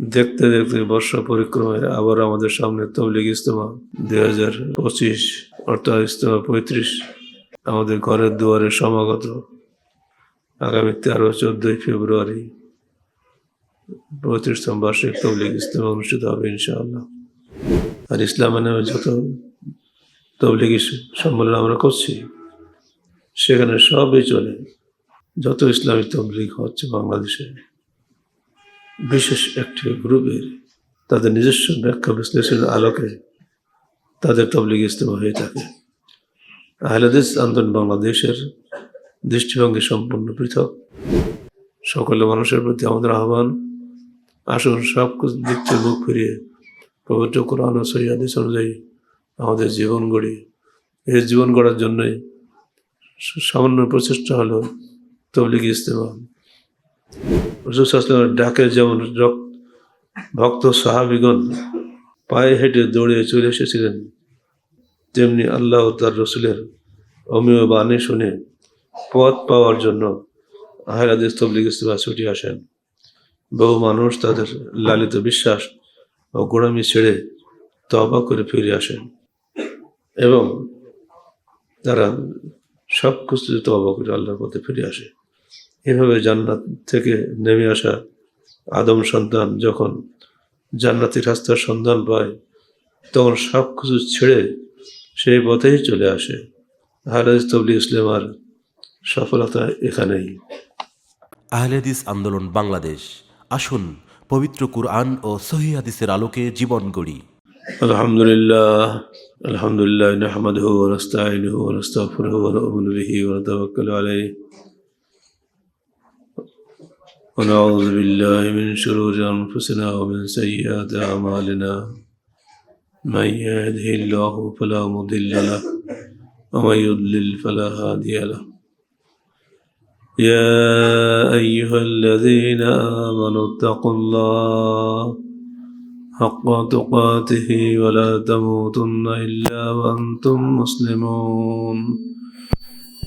দেখতে দেখতে বর্ষা পরিক্রমায় আবার আমাদের সামনে তবলিগ ইস্তমা দুই হাজার পঁচিশ অর্থাৎ ইস্তমা পঁয়ত্রিশ, আমাদের ঘরের দুয়ারে সমাগত। আগামী তেরো, চোদ্দই ফেব্রুয়ারি পঁয়ত্রিশতম বার্ষিক তবলিগ ইস্তমা অনুষ্ঠিত হবে ইনশাআল্লাহ। আর ইসলামের নামে যত তবলিগি সম্মেলন আমরা করছি, সেখানে সবই চলে। যত ইসলামিক তবলিগ হচ্ছে বাংলাদেশে। বিশেষ একটি গ্রুপের তাদের নিজস্ব ব্যাখ্যা বিশ্লেষণের আলোকে তাদের তবলিগ ইস্তেমা হয়ে থাকে। আহলাদিস আন্দোলন বাংলাদেশের দৃষ্টিভঙ্গি সম্পূর্ণ পৃথক। সকলে মানুষের প্রতি আমাদের আহ্বান, আসুন সব কিছু দিক থেকে মুখ ফিরিয়ে পবিত্র কোরআন ও সৈয়াদিস অনুযায়ী আমাদের জীবন গড়ি। এই জীবন গড়ার জন্যই সামান্য প্রচেষ্টা হলো তবলিগ ইস্তেমা রসুলের ডাকে যেমন ভক্ত সাহাবিগণ পায়ে হেঁটে দৌড়ে চলে এসেছিলেন, তেমনি আল্লাহ তার রসুলের অমীয় বাণী শুনে পথ পাওয়ার জন্য আহলাদিস তবলিগ ইস্তেমা ছুটি আসেন। বহু মানুষ তাদের লালিত বিশ্বাস ও গোড়ামি ছেড়ে তবা করে ফিরে আসেন এবং তারা সব কিছু তবা করে আল্লাহর পথে ফিরে আসে। এভাবে জান্নাত থেকে নেমে আসা আদম সন্তান যখন জান্নাতের রাস্তার সন্ধান পায় তখন সব কিছু ছেড়ে সেই পথেই চলে আসে। হারাজ তবলি ইসলামার সফলতা এখানেই। আহলেদিস আন্দোলন বাংলাদেশ। আসুন পবিত্র কুরআন ও সহি আলোকে জীবন গড়ি। আলহামদুলিল্লাহ আলহামদুলিল্লাহ নাহমাদহু ওয়া হু ওয়া বিহি ونعوذ بالله من شرور أنفسنا ومن سيئات أعمالنا. من يهده الله فلا مضل له ومن يضلل فلا هادي له. يا أيها الذين آمنوا اتقوا الله حق تقاته ولا تموتن إلا وأنتم مسلمون.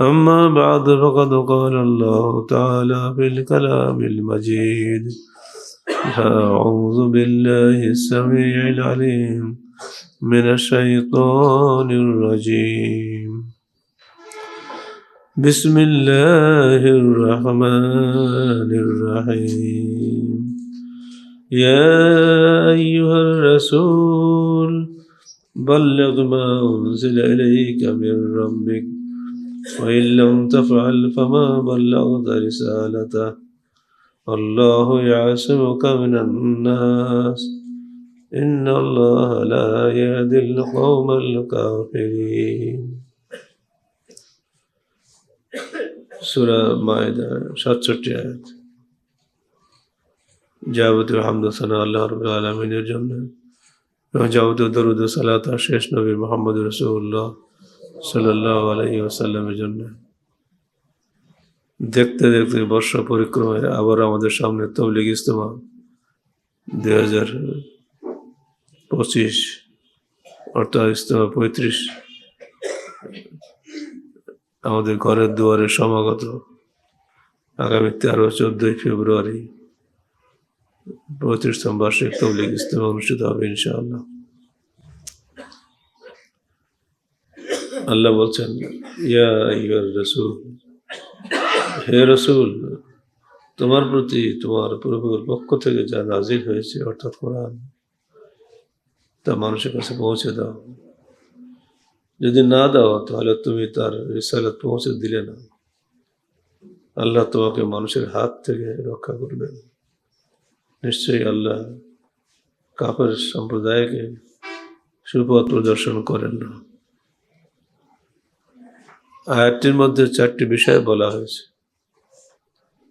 أما بعد فقد قال الله تعالى في الكلام المجيد. أعوذ بالله السميع العليم من الشيطان الرجيم. بسم الله الرحمن الرحيم. يا أيها الرسول بلغ ما أنزل إليك من ربك. وإن لم تفعل فما بلغت رسالته والله يعصمك من الناس إن الله لا يهدي القوم الكافرين সুরা মায়দা সাতষট্টি আয়াত যাবতীয় হামদাসানা আল্লাহ রবুল আলমিনের জন্য এবং যাবতীয় দরুদ ও সালাত আর শেষ নবী মোহাম্মদ রসুল্লাহ সাল্লাহ আলহি আসাল্লামের জন্য। দেখতে দেখতে বর্ষা পরিক্রমায় আবার আমাদের সামনে তবলিগ ইস্তমা দুই হাজার পঁচিশ, অর্থাৎ ইস্তমা পঁয়ত্রিশ। আমাদের ঘরের দুয়ারে সমাগত। আগামী তেরো, চোদ্দই ফেব্রুয়ারি পঁয়ত্রিশতম বার্ষিক তবলিগ ইস্তমা অনুষ্ঠিত হবে ইনশাআল্লাহ। আল্লাহ বলছেন, ইয়া আইয়ুর রসুল, হে রসুল, তোমার প্রতি তোমার প্রভুর পক্ষ থেকে যা নাজিল হয়েছে, অর্থাৎ কোরআন, তা মানুষের কাছে পৌঁছে দাও। যদি না দাও, তাহলে তুমি তার রিসালাত পৌঁছে দিলে না। আল্লাহ তোমাকে মানুষের হাত থেকে রক্ষা করবেন নিশ্চয়ই আল্লাহ কাপের সম্প্রদায়কে সুপথ প্রদর্শন করেন না। আয়াতটির মধ্যে চারটি বিষয় বলা হয়েছে।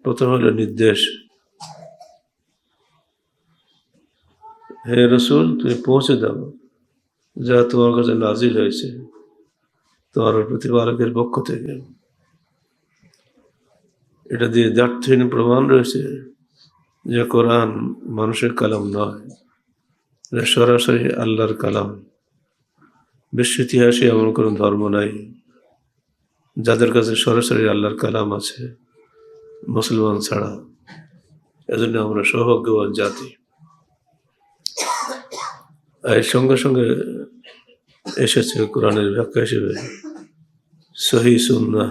প্রথম হলো নির্দেশ। হে রসুল, তুমি পৌঁছে দাও, যা তোমার কাছে নাজিল হয়েছে, তোমার প্রতিপালকের পক্ষ থেকে। এটা দিয়ে দার্থহীন প্রমাণ রয়েছে যে কোরআন মানুষের কালাম নয় সরাসরি আল্লাহর কালাম। বিশ্ব ইতিহাসে এমন কোনো ধর্ম নাই। যাদের কাছে সরাসরি আল্লাহর কালাম আছে, মুসলমান ছাড়া। এজন্য আমরা সৌভাগ্যবান জাতি। এর সঙ্গে সঙ্গে এসেছে কোরআনের ব্যাখ্যা হিসেবে, সহি সুন্না,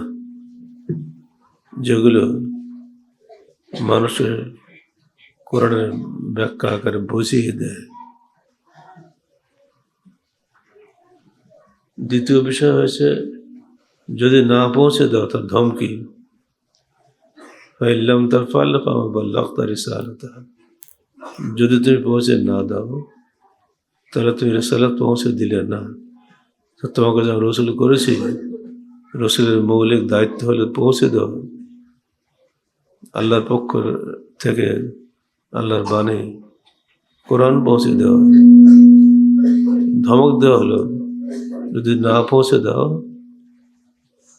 যেগুলো মানুষের কোরআনের ব্যাখ্যা আকারে বুঝিয়ে দেয়। দ্বিতীয় বিষয় হয়েছে যদি না পৌঁছে দাও, তার ধমকি। ফাইল্লাম তার ফাল বল্লাহ তার ইসারতা যদি তুমি পৌঁছে না দাও, তাহলে তুমি রেসালাত পৌঁছে দিলে না। তো তোমাকে যা রসুল করেছি, রসুলের মৌলিক দায়িত্ব হলে পৌঁছে দাও আল্লাহর পক্ষ থেকে আল্লাহর বাণী কোরআন পৌঁছে দেওয়া। ধমক দেওয়া হলো, যদি না পৌঁছে দাও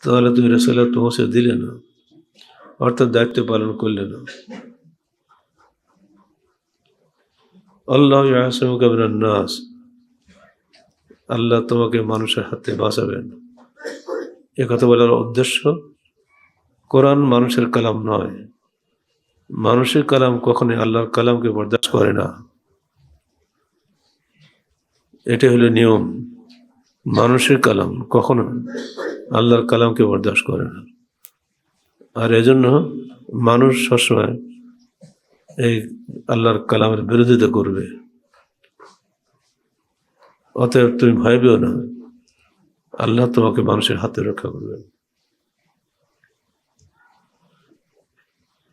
তাহলে তুমি রেসালাত পৌঁছে দিলে না, অর্থাৎ দায়িত্ব পালন করলে না। আল্লাহ নাস। আল্লাহ তোমাকে মানুষের হাতে বাঁচাবেন। এ কথা বলার উদ্দেশ্য, কোরআন মানুষের কালাম নয়। মানুষের কালাম কখনোই আল্লাহর কালামকে বরদাস্ত করে না। এটা হলো নিয়ম। মানুষের কালাম কখনো আল্লাহর কালামকে বরদাস্ত করে না। আর এজন্য মানুষ সবসময় এই আল্লাহর কালামের বিরোধিতা করবে। অতএব তুমি ভয় পেও না। আল্লাহ তোমাকে মানুষের হাতে রক্ষা করবেন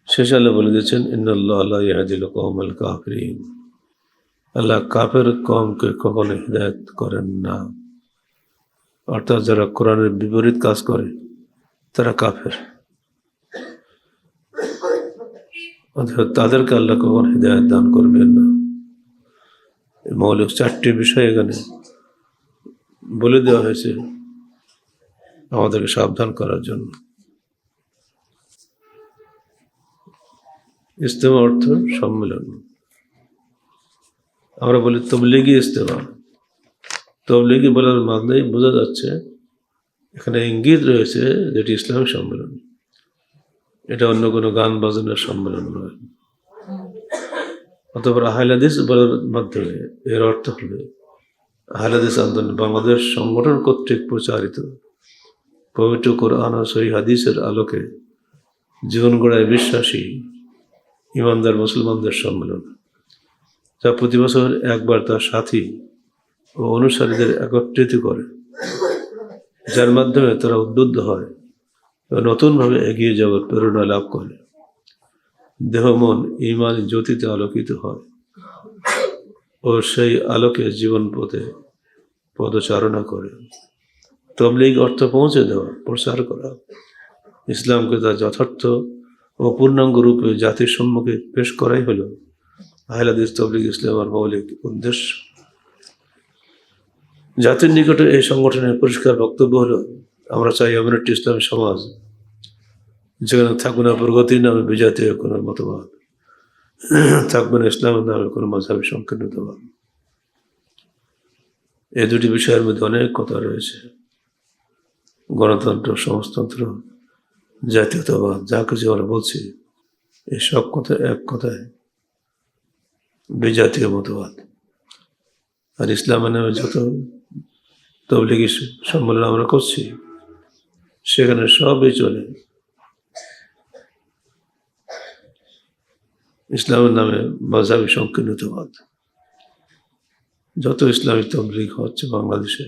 শেষ আল্লাহ বলে দিয়েছেন আল্লাহ কাফরিন। আল্লাহ কাফের কমকে কখনো হৃদায়ত করেন না। অর্থাৎ যারা কোরআনের বিপরীত কাজ করে, তারা কাফের। তাদেরকে আল্লাহ কখন হৃদায়ত দান করবেন না। মৌলিক চারটি বিষয় এখানে বলে দেওয়া হয়েছে আমাদেরকে সাবধান করার জন্য। ইস্তেমা অর্থ সম্মেলন। আমরা বলি তবলিগি ইস্তেমা তবলিগি বলার মাধ্যমেই বোঝা যাচ্ছে এখানে ইঙ্গিত রয়েছে যেটি ইসলামিক সম্মেলন। এটা অন্য কোনো গান বাজনার সম্মেলন নয়। অথবা আহলাদিস বলার মাধ্যমে এর অর্থ হবে আহলাদিস আন্দোলন বাংলাদেশ সংগঠন কর্তৃক প্রচারিত। পবিত্র কোরআন সহি হাদিসের আলোকে জীবন গড়ায় বিশ্বাসী ইমানদার মুসলমানদের সম্মেলন, যা প্রতি বছর একবার তার সাথী ও অনুসারীদের একত্রিত করে, যার মাধ্যমে তারা উদ্বুদ্ধ হয় এবং নতুনভাবে এগিয়ে যাওয়ার প্রেরণা লাভ করে। দেহ, মন, ইমান, জ্যোতিতে আলোকিত হয় ও সেই আলোকে জীবন পথে পদচারণা করে। তবলিগ অর্থ পৌঁছে দেওয়া প্রচার করা। ইসলামকে তার যথার্থ ও পূর্ণাঙ্গ রূপে জাতির সম্মুখে পেশ করাই হলো আহলাদিস তবলিগ ইসলামের মৌলিক উদ্দেশ্য। জাতির নিকটে এই সংগঠনের পরিষ্কার বক্তব্য হলো, আমরা চাই এমন একটি ইসলামী সমাজ, যেখানে থাকবে না প্রগতির নামে বিজাতীয় কোনো মতবাদ থাকবে না ইসলামের নামে কোনো মাঝাবি সংকীর্ণতাবাদ এই দুটি বিষয়ের মধ্যে অনেক কথা রয়েছে। গণতন্ত্র, সমাজতন্ত্র, জাতীয়তাবাদ, যা কিছু আমরা বলছি এই সব কথা এক কথায় বিজাতীয় মতবাদ। আর ইসলামের নামে যত তবলিগি সম্মেলন আমরা করছি। সেখানে সবই চলে। ইসলামের নামে মাঝাবি সংকীর্ণতাবাদ যত ইসলামিক তবলিগ হচ্ছে বাংলাদেশে,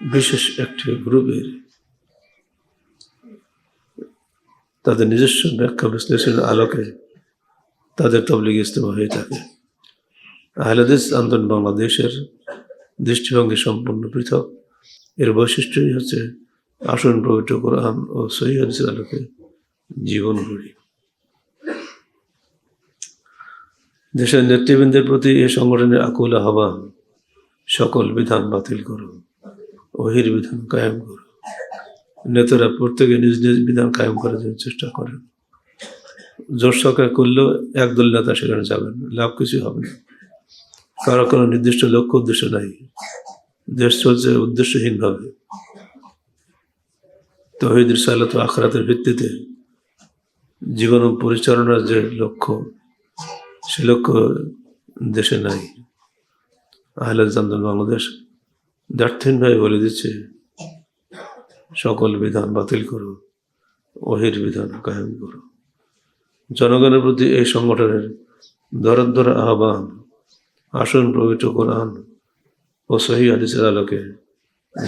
বিশেষ একটি গ্রুপের তাদের নিজস্ব ব্যাখ্যা বিশ্লেষণের আলোকে তাদের তবলিগ ইস্তেমা হয়ে থাকে। আহলাদিস আন্দোলন বাংলাদেশের দৃষ্টিভঙ্গি সম্পূর্ণ পৃথক। এর বৈশিষ্ট্যই হচ্ছে আসন পবিত্র কোরআন ও সহিদের আলোকে জীবন গড়ি। দেশের নেতৃবৃন্দের প্রতি এ সংগঠনের আকুল আহ্বান, সকল বিধান বাতিল করো ওহির বিধান কায়েম করো নেতারা প্রত্যেকে নিজ নিজ বিধান কায়েম করার জন্য চেষ্টা করেন। জোর সরকার করলেও একদল নেতা সেখানে যাবেন লাভ কিছু হবে না। কারও কোনো নির্দিষ্ট লক্ষ্য, উদ্দেশ্য নাই। দেশ চলছে উদ্দেশ্যহীনভাবে। তহিদ সালাত আখরাতের ভিত্তিতে জীবন পরিচালনার যে লক্ষ্য, সে লক্ষ্য দেশে নাই। আহলাদ আন্দোলন বাংলাদেশ দ্বার্থহীনভাবে বলে দিচ্ছে, সকল বিধান বাতিল করো ওহির বিধান কায়েম করো। জনগণের প্রতি এই সংগঠনের দরদ্দর আহ্বান আসন পবিত্র কোরআন ও সহি হাদিসের আলোকে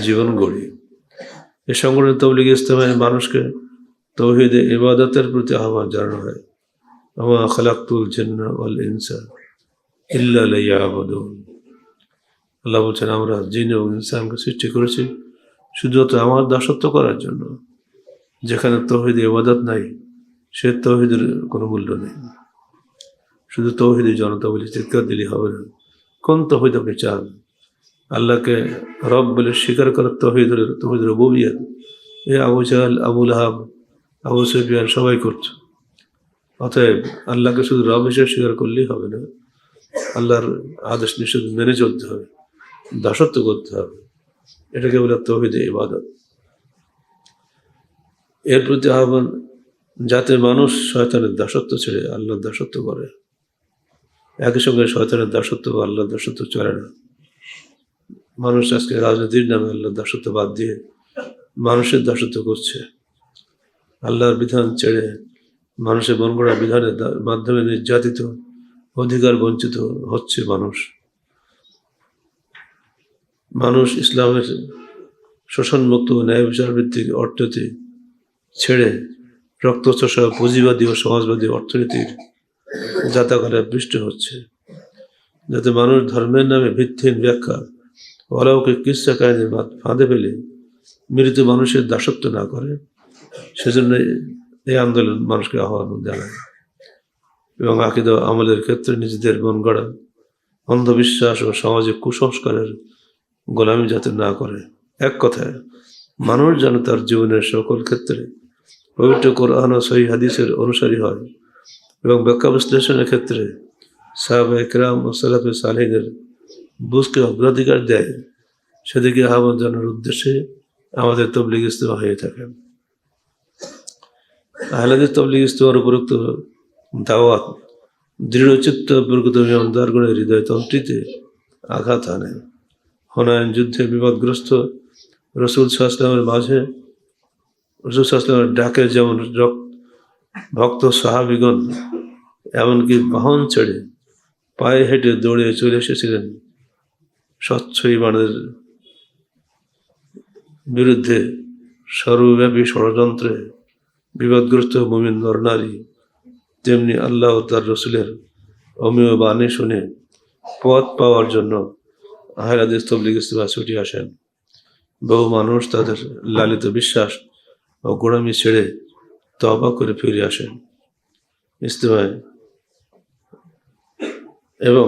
জীবন গড়ি। এ সংগঠনের তবলিগ ইস্তেমায় মানুষকে তৌহিদে ইবাদতের প্রতি আহ্বান জানানো হয়। আমা খালাকুল জিন্না ওয়াল ইনসা ইল্লা লিয়াবুদুন। আল্লাহ বলছেন, আমরা জিন এবং ইনসানকে সৃষ্টি করেছি শুধুমাত্র আমার দাসত্ব করার জন্য। যেখানে তৌহিদ ইবাদত নাই, সে তৌহিদের কোনো মূল্য নেই। শুধু তৌহিদি জনতা বলে চিৎকার দিলে হবে না। কোন তৌহিদ আপনি চান? আল্লাহকে রব বলে স্বীকার করার তৌহিদের তৌহিদ রবিয়াত এ আবু জাহাল আবুল আহাব আবু সুফিয়ান সবাই করছে। অতএব আল্লাহকে শুধু রব হিসেবে স্বীকার করলেই হবে না, আল্লাহর আদেশ নিষেধ মেনে চলতে হবে, দাসত্ব করতে হবে। এটাকে বলে তৌহিদ ইবাদত। এর প্রতি আহ্বান, যাতে মানুষ শয়তানের দাসত্ব ছেড়ে আল্লাহর দাসত্ব করে। একই সঙ্গে শয়তানের দাসত্ব বা আল্লাহর দাসত্ব চলে না। মানুষ আজকে রাজনীতির নামে আল্লাহ দাসত্ব বাদ দিয়ে মানুষের দাসত্ব করছে। আল্লাহর বিধান ছেড়ে মানুষের মন গড়া বিধানের মাধ্যমে নির্যাতিত, অধিকার বঞ্চিত হচ্ছে মানুষ। মানুষ ইসলামের শোষণমুক্ত ন্যায় বিচার ভিত্তিক অর্থনীতি ছেড়ে রক্তচোষা, পুঁজিবাদী ও সমাজবাদী অর্থনীতির জাতাকারে পৃষ্ঠ হচ্ছে। যাতে মানুষ ধর্মের নামে ভিত্তিহীন ব্যাখ্যা, অলৌকিক কিস্সা কাহিনী ফাঁদে ফেলে মৃত মানুষের দাসত্ব না করে, সেজন্য এই আন্দোলন মানুষকে আহ্বান জানায়। এবং আকিদ আমলের ক্ষেত্রে নিজেদের মন গড়া, অন্ধবিশ্বাস ও সামাজিক কুসংস্কারের গোলামি যাতে না করে। এক কথায়, মানুষ যেন তার জীবনের সকল ক্ষেত্রে পবিত্র কোরআন ও সহি হাদিসের অনুসারী হয়। এবং ব্যাখ্যা বিশ্লেষণের ক্ষেত্রে সাহাবা একরাম ও সালাফে সালেহিনের বুঝকে অগ্রাধিকার দেয়, সেদিকে আহ্বান জানার উদ্দেশ্যে আমাদের তবলিগ ইস্তেমা হয়ে থাকে। আহলাদের তবলিগ ইস্তেমার উপরোক্ত দাওয়াত দৃঢ়চিত্ত প্রকৃত ইমানদারগণের হৃদয় তন্ত্রীতে আঘাত আনে হনায়ন যুদ্ধে বিপদগ্রস্ত রসুল সাহসলামের মাঝে, রসুল সাহসলামের ডাকে যেমন রক- ভক্ত সাহাবিগণ এমনকি বাহন ছেড়ে পায়ে হেঁটে দৌড়ে চলে এসেছিলেন স্বচ্ছ ইমানের বিরুদ্ধে সর্বব্যাপী ষড়যন্ত্রে বিপদগ্রস্ত মুমিন নরনারী তেমনি আল্লাহ তার রসুলের অমীয় বাণী শুনে পথ পাওয়ার জন্য আহলাদিস তবলিগ ইস্তেমা ছুটি আসেন। বহু মানুষ তাদের লালিত বিশ্বাস ও গোড়ামি ছেড়ে তবা করে ফিরে আসেন। ইস্তেমায় এবং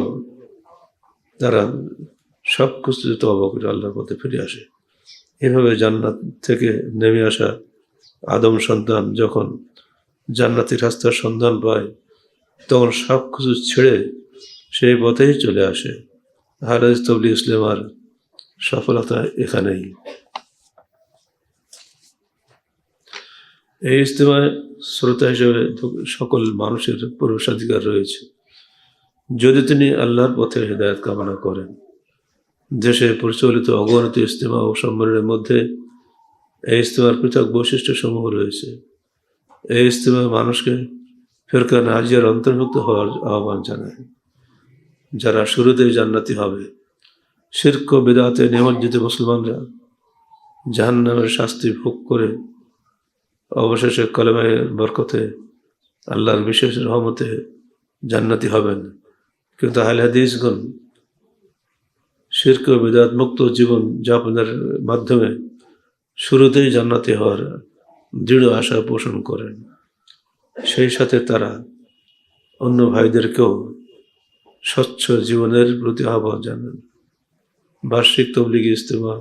তারা সব কিছু তবা করে আল্লাহর পথে ফিরে আসে। এভাবে জান্নাত থেকে নেমে আসা আদম সন্তান যখন জান্নাতি রাস্তার সন্ধান পায়, তখন সব কিছু ছেড়ে সেই পথেই চলে আসে। হারাজ তবলি ইসলাম আর সফলতা এখানেই। এই ইজতেমায় শ্রোতা হিসেবে সকল মানুষের প্রবেশাধিকার রয়েছে। যদি তিনি আল্লাহর পথে হেদায়ত কামনা করেন, দেশে প্রচলিত অগণিত ইজতেমা ও সম্মেলনের মধ্যে এই ইজতেমার পৃথক বৈশিষ্ট্য সমূহ রয়েছে। এই ইজতেমায় মানুষকে ফেরকা নাজিয়ার অন্তর্ভুক্ত হওয়ার আহ্বান জানায়। যারা শুরুতেই জান্নাতি হবে, শির্ক বেদাতে নিমজ্জিত মুসলমানরা জাহান্নামের শাস্তি ভোগ করে অবশেষে কলেমায় বরকতে আল্লাহর বিশেষ রহমতে জান্নাতি হবেন। কিন্তু আহলে শির্ক বিদাত মুক্ত জীবন যাপনের মাধ্যমে শুরুতেই জান্নাতি হওয়ার দৃঢ় আশা পোষণ করেন। সেই সাথে তারা অন্য ভাইদেরকেও স্বচ্ছ জীবনের প্রতি আহ্বান জানান। বার্ষিক তবলিগি ইস্তেমা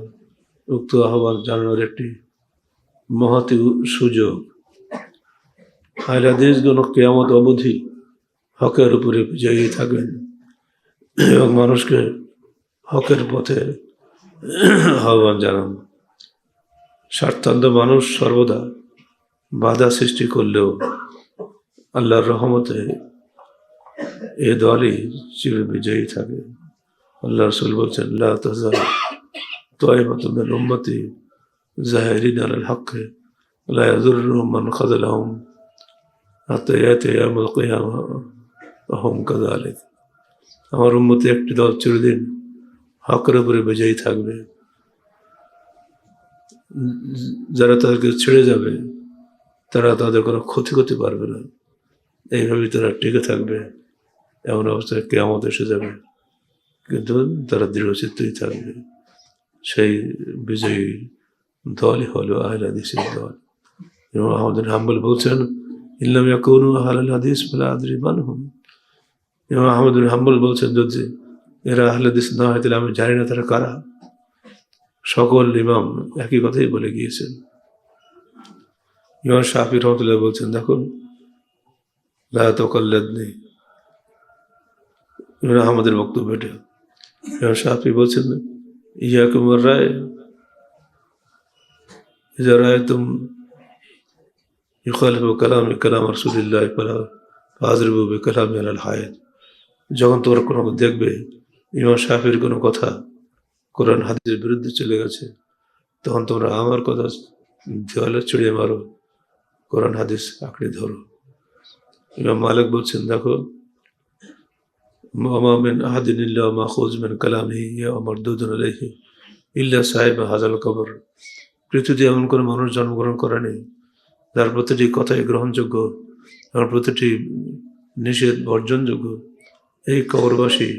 উক্ত আহ্বান জানানোর একটি মহাতি সুযোগ। আয়লাদেশগণ কেয়ামত অবধি হকের উপরে জয়ী থাকবেন এবং মানুষকে হকের পথে আহ্বান জানান। স্বার্থান্ত মানুষ সর্বদা বাধা সৃষ্টি করলেও আল্লাহর রহমতে এ দলই চির বিজয়ী থাকে। আল্লাহ রসুল বলছেন আল্লাহ তাজা তয় زاهرين على الحق لا يضرهم من خذلهم حتى يأتي يوم القيامة وهم كذلك আমার উন্মতি একটি দল চিরদিন হকের উপরে বিজয়ী থাকবে যারা তাদেরকে ছেড়ে যাবে তারা তাদের কোনো ক্ষতি করতে পারবে না এইভাবেই তারা টিকে থাকবে এমন অবস্থায় কেমন এসে যাবে কিন্তু তারা দৃঢ়চিত্তই থাকবে সেই বিজয়ী দলই হলো আহল হাদিসের দল। এবং আমাদের হাম্বল বলছেন, ইল্লাম ইয়াকুনু আহল হাদিস বলে আদরি বানহুম এবং আহমদুল হাম্বল বলছেন, যদি এরা আহল হাদিস না হয়, তাহলে আমি জানি না তারা কারা। সকল ইমাম একই কথাই বলে গিয়েছেন। ইমাম শাহি রহমতুল্লাহ বলছেন, দেখুন রাত অকল্যাদ নেই আমাদের বক্তব্য এটা। ইমাম শাহি বলছেন ইয়াকুমার রায়। ইজারায়তুম ইকালিফ কালাম কালাম রসুলিল্লাহ ফাজরিব কালাম আল হায়াত যখন তোমরা কোনো দেখবে, ইমাম শাহির কোনো কথা কোরআন হাদিসের বিরুদ্ধে চলে গেছে, তখন তোমরা আমার কথা দেওয়ালে চড়িয়ে মারো, কোরআন হাদিস আঁকড়ে ধরো। ইমাম মালিক বলছেন, দেখো মামামেন আহাদিনিল্লাহ মেন কালাম ইয়া আমার দুদন আলাইহি ইল্লা সাহেব হাজাল কবর। পৃথিবীতে এমন কোনো মানুষ জন্মগ্রহণ করেনি যার প্রতিটি কথাই গ্রহণযোগ্য আর প্রতিটি নিষেধ বর্জনযোগ্য। এই কবরবাসী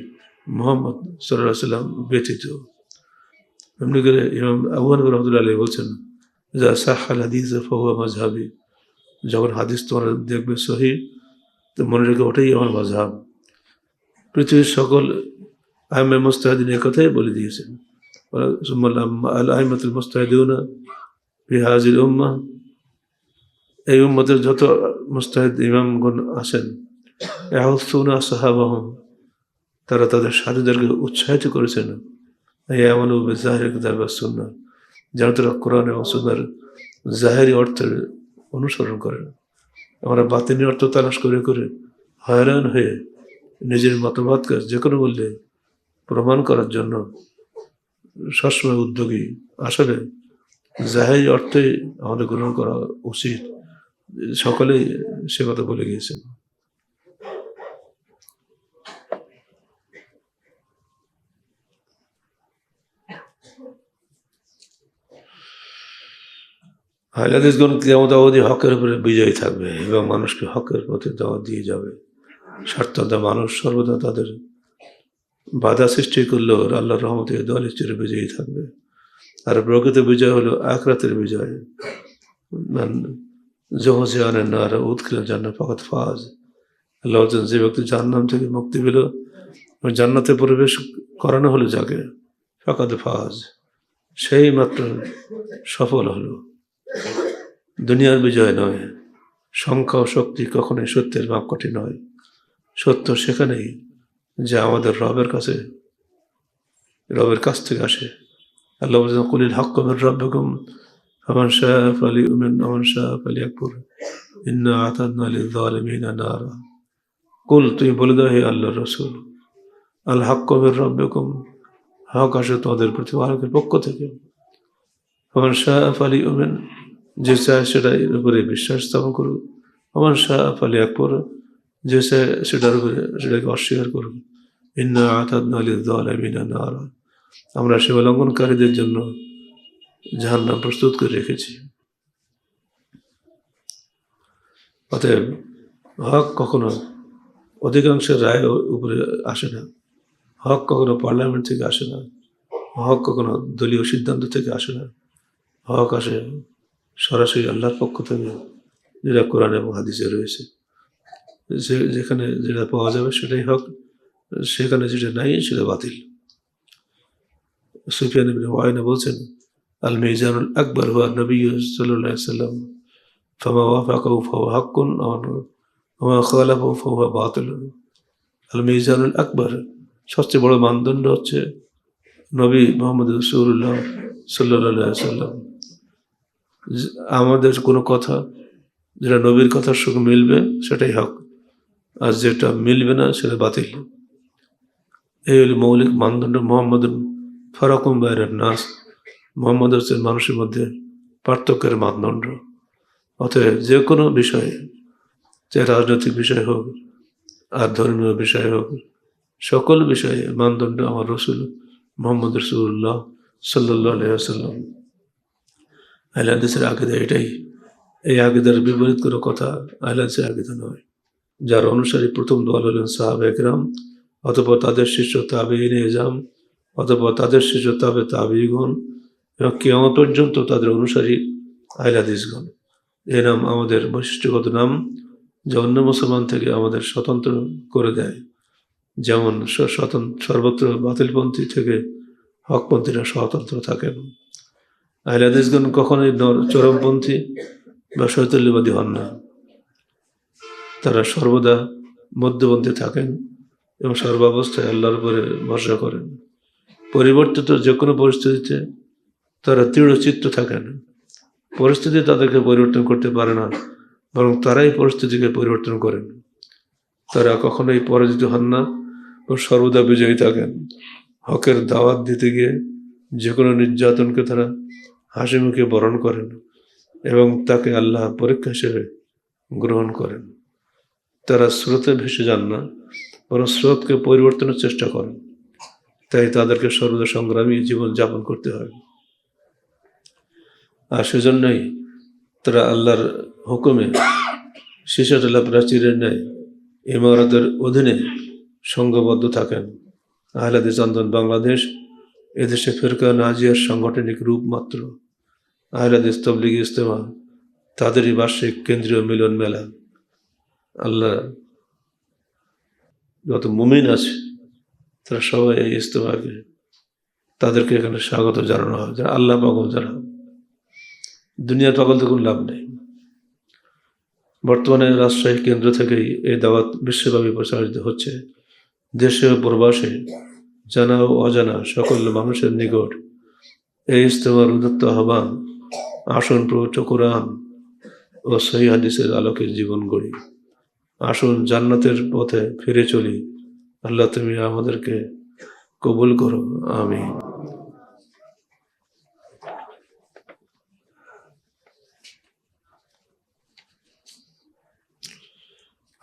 মোহাম্মদ সাল্লাহ সাল্লাম ব্যতীত। এমনি করে ইমাম আবুহান রহমতুল্লাহ আলী বলছেন যা সাহাল হাদিস ফহুয়া মাজহাবি যখন হাদিস তোমার দেখবে সহি, তো মনে রেখে ওটাই আমার মাজহাব পৃথিবীর সকল আহমে এ কথাই বলে দিয়েছেন। আল আহমতুল মুস্তাহিদিউনা ফি হাজির উম্মা এই উম্মতের যত মুস্তাহিদ ইমামগণ আছেন এহসুনা সাহাবাহম তারা তাদের সাথীদেরকে উৎসাহিত করেছেন এই এমন জাহের কিতাব সুন্না যেন তারা কোরআন এবং সুন্নার জাহেরি অর্থের অনুসরণ করেন আমরা বাতিনি অর্থ তালাশ করে করে হয়রান হয়ে নিজের মতবাদকে যে কোনো মূল্যে প্রমাণ করার জন্য সবসময় উদ্যোগী। আসলে জাহেরি অর্থে আমাদের গ্রহণ করা উচিত, সকলেই সে কথা বলে গিয়েছেন হাইলাদিসগণ কেমন অবধি হকের উপরে বিজয়ী থাকবে এবং মানুষকে হকের পথে দাওয়া দিয়ে যাবে। স্বার্থতা মানুষ সর্বদা তাদের বাধা সৃষ্টি করলেও আল্লাহর রহমতে দল চিরে বিজয়ী থাকবে। আর প্রকৃত বিজয় হলো আখরাতের বিজয়। জহসিয়ানের নারা উৎখিল জান্না ফকত ফাজ। আল্লাহ যে ব্যক্তি জান্নাম থেকে মুক্তি পেল জান্নাতে পরিবেশ করানো হলো যাকে? ফকাত ফাজ। সেই মাত্র সফল হলো। দুনিয়ার বিজয় নয়। সংখ্যা ও শক্তি কখনোই সত্যের মাপকাঠি নয়। সত্য সেখানেই যে আমাদের রবের কাছে, রবের কাছ থেকে আসে। আল্লাহ বলছেন, কুলিল হক কমের রব্বকুম আমার শাহ আলী উমেন আমার শাহ আলী আকবর ইন্না আতাদনা আলী জালিমিনা নারা। কুল তুই বলে দাও, হে আল্লাহ রসুল, আল হক কমের রব্বকুম, হক আসে তোমাদের প্রতি আলোকের পক্ষ থেকে। আমার শাহ আলী উমেন যে চায় সেটার উপরে বিশ্বাস স্থাপন করুক। আমার শাহ আলী আকবর যে চায় সেটার উপরে সেটাকে অস্বীকার করুক ইন্না আতাদ নারা আমরা সে লঙ্ঘনকারীদের জন্য জাহান্নাম প্রস্তুত করে রেখেছি। অতএব হক কখনো অধিকাংশের রায় উপরে আসে না। হক কখনো পার্লামেন্ট থেকে আসে না। হক কখনো দলীয় সিদ্ধান্ত থেকে আসে না। হক আসে সরাসরি আল্লাহর পক্ষ থেকে, যেটা কোরআন এবং হাদিসে রয়েছে। যে যেখানে যেটা পাওয়া যাবে সেটাই হক, সেখানে যেটা নাই সেটা বাতিল। সুফিয়ান ওয়াইনা বলছেন আল মিজানুল আকবর হুয়া নবী আলাইহি সাল্লাম ফামা ওয়াফাকাহু ফাহুয়া হাক্কুন, ওয়া খালাফাহু ফাহুয়া বাতিল আল মিজানুল আকবর সবচেয়ে বড় মানদণ্ড হচ্ছে নবী মোহাম্মদ রসুল্লাহ সাল্লাহ সাল্লাম আমাদের কোনো কথা, যেটা নবীর কথার সঙ্গে মিলবে, সেটাই হক। আর যেটা মিলবে না সেটা বাতিল। এই হল মৌলিক মানদণ্ড। মোহাম্মদ ফারাকুম বাইরের নাস। মোহাম্মদ হচ্ছে মানুষের মধ্যে পার্থক্যের মানদণ্ড। অতএব যে কোনো বিষয়ে, যে রাজনৈতিক বিষয় হোক, আর ধর্মীয় বিষয় হোক, সকল বিষয়ে মানদণ্ড আমার রসুল মোহাম্মদ রসুল্লাহ সাল্লাহ আলাইসাল্লাম আহলাদিসের আকিদা এটাই। এই আকিদার বিপরীত কোনো কথা আহলাদিসের আকিদা নয়। যার অনুসারী প্রথম দল হলেন সাহাব একরাম অতপর তাদের শিষ্য তাবিন এজাম অথবা তাদের শিষ্য তাবে তাবিগণ এবং কেমন পর্যন্ত তাদের অনুসারী আহলাদিসগণ এ নাম আমাদের বৈশিষ্ট্যগত নাম, যা অন্য মুসলমান থেকে আমাদের স্বতন্ত্র করে দেয়। যেমন সর্বত্র বাতিলপন্থী থেকে হকপন্থীরা স্বতন্ত্র থাকেন আহলাদিসগণ কখনোই চরমপন্থী বা শৈতল্যবাদী হন না। তারা সর্বদা মধ্যপন্থী থাকেন এবং সর্বাবস্থায় আল্লাহর উপরে ভরসা করেন। পরিবর্তিত যে কোনো পরিস্থিতিতে তারা দৃঢ়চিত্ত থাকেন। পরিস্থিতি তাদেরকে পরিবর্তন করতে পারে না, বরং তারাই পরিস্থিতিকে পরিবর্তন করেন। তারা কখনোই পরাজিত হন না এবং সর্বদা বিজয়ী থাকেন। হকের দাওয়াত দিতে গিয়ে যে কোনো নির্যাতনকে তারা হাসি মুখে বরণ করেন এবং তাকে আল্লাহ পরীক্ষা হিসেবে গ্রহণ করেন। তারা স্রোতে ভেসে যান না, বরং স্রোতকে পরিবর্তনের চেষ্টা করেন। তাই তাদেরকে সর্বদা সংগ্রামী জীবন যাপন করতে হয়। আর সেজন্যই তারা আল্লাহর হুকুমে শিশাটলা প্রাচীরের ন্যায় ইমারতের অধীনে সংঘবদ্ধ থাকেন। আহলাদি চন্দন বাংলাদেশ, এদেশে ফেরকা নাজিয়ার সাংগঠনিক রূপ মাত্র। আহলাদিস তবলিগ ইস্তেমা তাদেরই বার্ষিক কেন্দ্রীয় মিলন মেলা। আল্লাহ যত মুমিন আছে, তারা সবাই এই ইস্তেমাকে তাদেরকে এখানে স্বাগত জানানো হয়, যারা আল্লাহ পাগল, যারা দুনিয়ার পাগল তো কোনো লাভ নেই। বর্তমানে রাজশাহী কেন্দ্র থেকেই এই দাওয়াত বিশ্বব্যাপী প্রচারিত হচ্ছে। দেশে ও প্রবাসে জানা ও অজানা সকল মানুষের নিকট এই ইস্তেমার উদ্যত্ত আহ্বান, আসন প্রবচ কোরআন ও সহি হাদিসের আলোকে জীবন গড়ি। আসুন জান্নাতের পথে ফিরে চলি। আল্লাহ, তুমি আমাদেরকে কবুল করো। আমি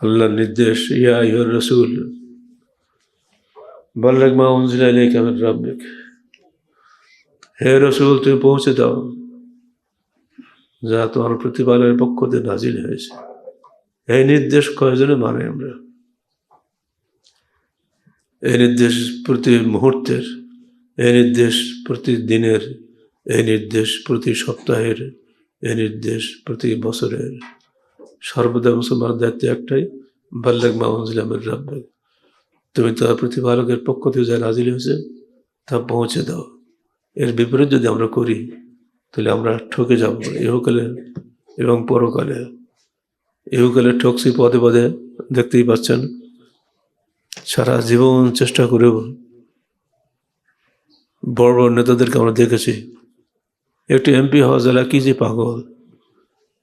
আল্লাহর নির্দেশ, ইয়া ইহর রসুল, বল্লেগ মা উনজিলা ইলাইকা মিন রাব্বিক। হে রসুল, তুমি পৌঁছে দাও, যা তোমার প্রতিপালনের পক্ষ থেকে নাজিল হয়েছে। এই নির্দেশ কয়জনে মানে আমরা? এই নির্দেশ প্রতি মুহূর্তের, এই নির্দেশ প্রতি দিনের, এই নির্দেশ প্রতি সপ্তাহের, এই নির্দেশ প্রতি বছরের। সর্বদা মুসলমান দায়িত্ব একটাই বাল্লাক মাহমুদুল্লামের রাব্বাক তুমি তার প্রতিপালকের পক্ষ থেকে যা নাজিল হয়েছে, তা পৌঁছে দাও। এর বিপরীত যদি আমরা করি, তাহলে আমরা ঠকে যাব ইহকালে এবং পরকালে। ঠকছি পদে পদে দেখতেই পাচ্ছেন, সারা জীবন চেষ্টা করেও বড় বড় নেতাদেরকে আমরা দেখেছি। একটি এমপি হওয়া জেলা কি যে পাগল।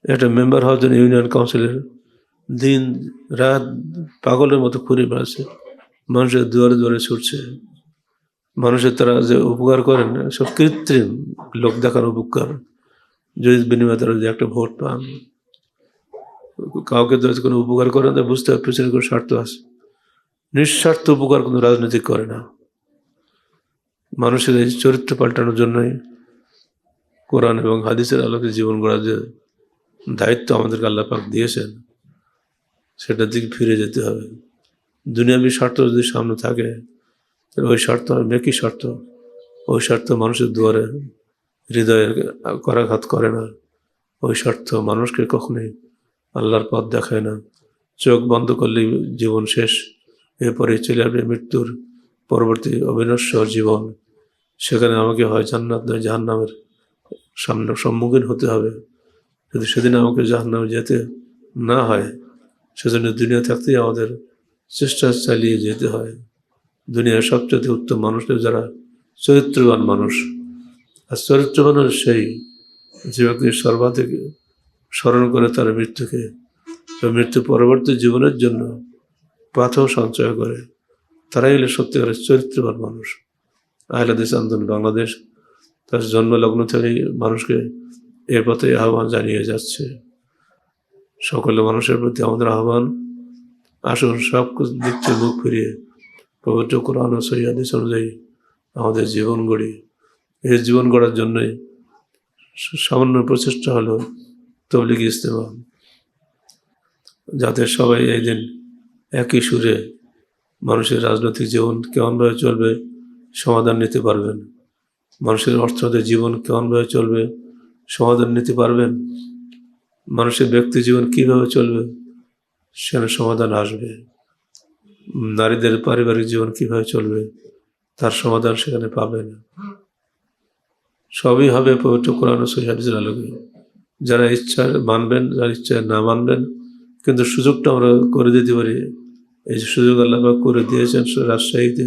একটা মেম্বার হওয়ার জন্য ইউনিয়ন কাউন্সিলের দিন রাত পাগলের মতো ঘুরে বেড়াচ্ছে। মানুষের দুয়ারে দুয়ারে ছুটছে। মানুষের তারা যে উপকার করেন, সব কৃত্রিম লোক দেখার উপকার। যদি বিনিময়ে তারা যদি একটা ভোট পান। কাউকে যদি কোনো উপকার করেন তা বুঝতে হবে পিছনে কোনো স্বার্থ আছে। নিঃস্বার্থ উপকার কোনো রাজনীতি করে না। মানুষের এই চরিত্র পাল্টানোর জন্যই কোরআন এবং হাদিসের আলোকে জীবন গড়ার যে দায়িত্ব আমাদেরকে আল্লাহ পাক দিয়েছেন সেটার দিকে ফিরে যেতে হবে। দুনিয়াবী স্বার্থ যদি সামনে থাকে, তাহলে ওই স্বার্থ মেকি স্বার্থ ওই স্বার্থ মানুষের দুয়ারে হৃদয়ের করাঘাত করে না। ওই স্বার্থ মানুষকে কখনোই আল্লাহর পথ দেখায় না। চোখ বন্ধ করলেই জীবন শেষ। এরপরে চলে আসবে মৃত্যুর পরবর্তী অবিনশ্বর জীবন। সেখানে আমাকে হয় জান্নাত, নয় জাহান্নামের সামনে সম্মুখীন হতে হবে। যদি সেদিন আমাকে জাহান্নামে যেতে না হয়, সেজন্য দুনিয়া থাকতেই আমাদের চেষ্টা চালিয়ে যেতে হয়। দুনিয়ার সবচেয়ে উত্তম মানুষদের যারা চরিত্রবান মানুষ। আর চরিত্রবান সেই, যে ব্যক্তি সর্বাধিক স্মরণ করে তার মৃত্যুকে মৃত্যু পরবর্তী জীবনের জন্য পাথর সঞ্চয় করে। তারাই হলো সত্যিকারের চরিত্রবান মানুষ। আহলাদিস আন্দোলন বাংলাদেশ তার জন্মলগ্ন থেকেই মানুষকে এ পথে আহ্বান জানিয়ে যাচ্ছে। সকলে মানুষের প্রতি আমাদের আহ্বান, আসুন সব কিছু মুখ ফিরিয়ে পবিত্র কোরআন ও সৈয়াদিস অনুযায়ী আমাদের জীবন গড়ি। এই জীবন গড়ার জন্যই সামান্য প্রচেষ্টা হলো তবলিগ ইস্তেমা যাতে সবাই এই দিন একই সুরে মানুষের রাজনৈতিক জীবন কেমনভাবে চলবে সমাধান নিতে পারবেন। মানুষের অর্থনৈতিক জীবন কেমনভাবে চলবে সমাধান নিতে পারবেন? মানুষের ব্যক্তি জীবন কীভাবে চলবে সেখানে সমাধান আসবে। নারীদের পারিবারিক জীবন কীভাবে চলবে তার সমাধান সেখানে পাবেন। সবই হবে পবিত্র কোরআন সহিদের আলোকে। যারা ইচ্ছা মানবেন, যারা ইচ্ছা না মানবেন, কিন্তু সুযোগটা আমরা করে দিতে পারি। এই সুযোগ আল্লাহ পাক করে দিয়েছেন রাজশাহীতে,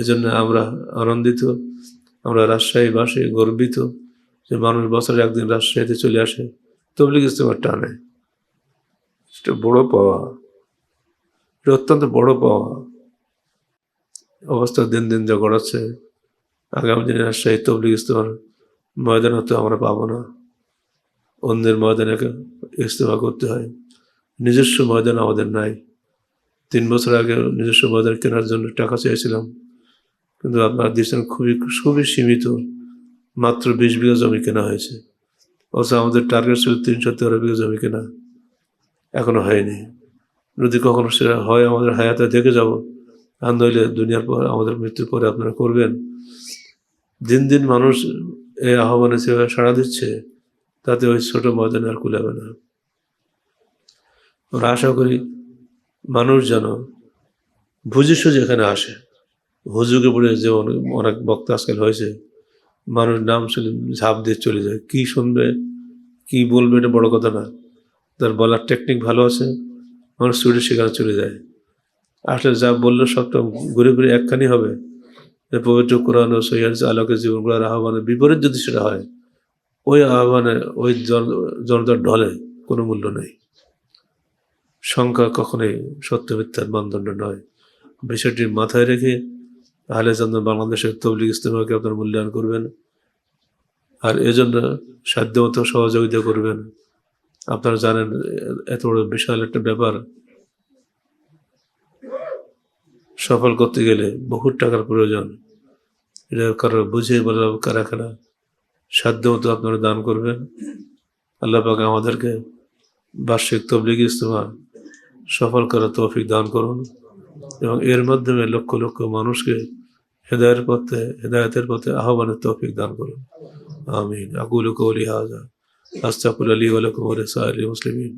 এজন্য আমরা আনন্দিত, আমরা রাজশাহীবাসী গর্বিত যে মানুষ বছরে একদিন রাজশাহীতে চলে আসে। তবলিগ ইস্তেমার টানে। সেটা বড় পাওয়া। এটা অত্যন্ত বড় পাওয়া। অবস্থা দিন দিন যা গড়াচ্ছে। আগামী দিনে রাজশাহী তবলিগ ইস্তেমার ময়দান হতে আমরা পাবো না। অন্যের ময়দানে ইস্তেমা করতে হয়। নিজস্ব ময়দান আমাদের নাই। তিন বছর আগে নিজস্ব ময়দান কেনার জন্য টাকা চেয়েছিলাম। কিন্তু আপনারা দিয়েছেন খুবই খুবই সীমিত। মাত্র বিশ বিঘা জমি কেনা হয়েছে। অথচ আমাদের টার্গেট ছিল তিনশো তেরো বিঘা জমি কেনা। এখনও হয়নি। যদি কখনো সেটা হয় আমাদের হায়াতে দেখে যাব। আর নইলে দুনিয়ার পর আমাদের মৃত্যুর পরে আপনারা করবেন। দিন দিন মানুষ এই আহ্বানে সেভাবে সাড়া দিচ্ছে। তাতে ওই ছোট ময়দান আর কুলাবে না। আমরা আশা করি মানুষ যেন বুঝে সুঝে এখানে আসে। হুজুকে পড়ে যেমন অনেক বক্তা আজকাল হয়েছে, মানুষ নাম শুনে ঝাঁপ দিয়ে চলে যায়। কি শুনবে, কি বলবে এটা বড় কথা না। তার বলার টেকনিক ভালো আছে, মানুষ ছুটে সেখানে চলে যায়। আসলে যা বলল সবটা ঘুরে ঘুরে একখানি হবে। যে পবিত্র কোরআন ও সৈয়াদ আলোকের জীবন গড়ার আহ্বানের বিপরীত যদি সেটা হয় ওই আহ্বানে ওই জন- জনতার ঢলে কোনো মূল্য নেই। সংখ্যা কখনোই সত্য মিথ্যার মানদণ্ড নয়। বিষয়টি মাথায় রেখে আহলে চন্দ্র বাংলাদেশের তবলিগ ইস্তেমাকে আপনার মূল্যায়ন করবেন আর এজন্য সাধ্যমতো সহযোগিতা করবেন। আপনারা জানেন, এত বড় বিশাল একটা ব্যাপার। সফল করতে গেলে বহু টাকার প্রয়োজন। এটা কারও বুঝিয়ে বলা কারা কারা সাধ্য মতো আপনারা দান করবেন। আল্লাহ পাক আমাদেরকে বার্ষিক তবলিগ ইজতেমা সফল করার তৌফিক দান করুন এবং এর মাধ্যমে লক্ষ লক্ষ মানুষকে হেদায়ের পথে, হেদায়তের পথে আহ্বানের তৌফিক দান করুন। আমিন। আকুল কৌলি হাজা আস্তাকুল আলী ওয়ালাকুম ওয়া লিসাইরিল মুসলিমিন।